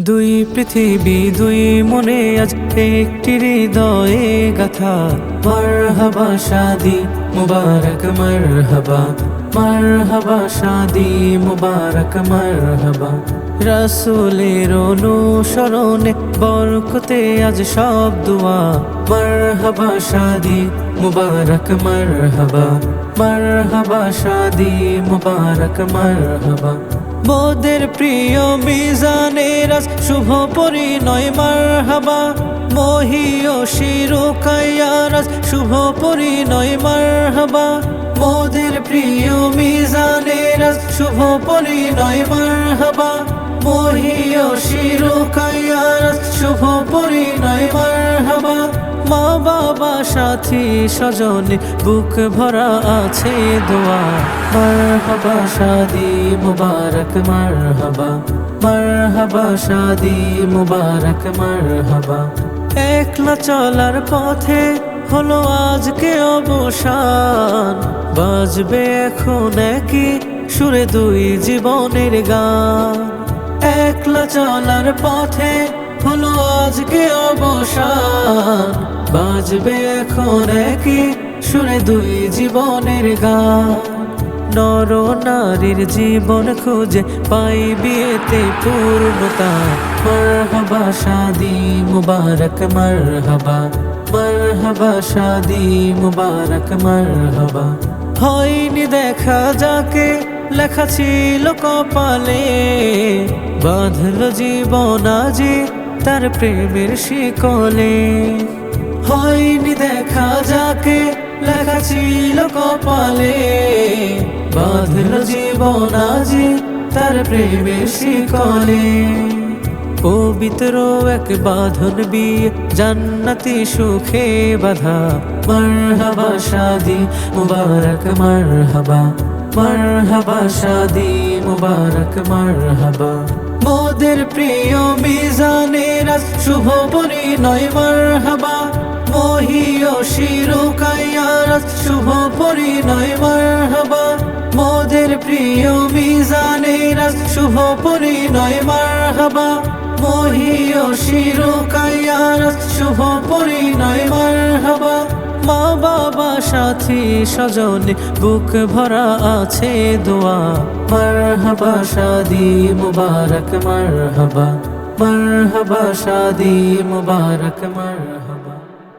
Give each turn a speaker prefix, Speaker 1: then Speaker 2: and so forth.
Speaker 1: দুই পৃথিবী, দুই মনে, আজ একটি হৃদয়ে গাথা। মারহাবা শাদি, মুবারক মারহাবা। মারহাবা শাদি, মুবারক মারহাবা। রাসূলের অনুসরণে বরকতে আজ সব দোয়া। মারহাবা শাদি, মুবারক মারহাবা। মারহাবা শাদি, মুবারক মারহাবা। মোদের প্রিয় মিজানের শুভ পরিণয়, মারহাবা। মহিও শিরোকায়ার আজ শুভ পরিণয়, মারহাবা। মোদের প্রিয় মিজানের শুভ পরিণয়, মারহাবা। মহিও শিরোকায়ার আজ শুভ পরিণয় মা বাবা, সাথী, স্বজনে বুক ভরা আছে দোয়া। মারহাবা, শাদি মুবারক, মারহাবা। মারহাবা, শাদি মুবারক মার মারহাবা। একলা চলার পথে হলো আজকে অবসান। বাজবে এখন একই সুরে দুই জীবনের গান। একলা চলার পথে হলো আজকে অবসান। বাজবে এখন একই শুনে দুই জীবনের গান। নর নারীর জীবন খুঁজে পাই বিয়েতে পূর্ণতা। মারহাবা, শাদি মুবারক, মারহাবা। মারহাবা, শাদি মুবারক, মারহাবা। হয়নি দেখা যাকে, লেখা ছিল কপালে। বাঁধল জীবন আজি তার প্রেমের শিকলে। হয়নি দেখা যাকে, লেখা ছিল কপালে। বাঁধল জীবন আজি তার প্রেমের শিকলে। পবিত্র এক বাঁধন বিয়ে, জান্নাতি সুখে বাধা। মারহাবা শাদি, মুবারক মারহাবা। মারহাবা শাদি, মুবারক মারহাবা। মোদের প্রিয় মিজানের শুভ পরিণয় মারহাবা। মহিও শিরোকায়ার আজ শুভ পরিণয়, মারহাবা। মোদের প্রিয় মিজানের আজ শুভ পরিণয়, মারহাবা। শিরোকায়ার আজ শুভ পরিণয়, মারহাবা। মা বাবা সাথী স্বজনে, বুক ভরা আছে দোয়া। মারহাবা, শাদি মুবারক, মারহাবা। মারহাবা, শাদি মুবারক, মারহাবা।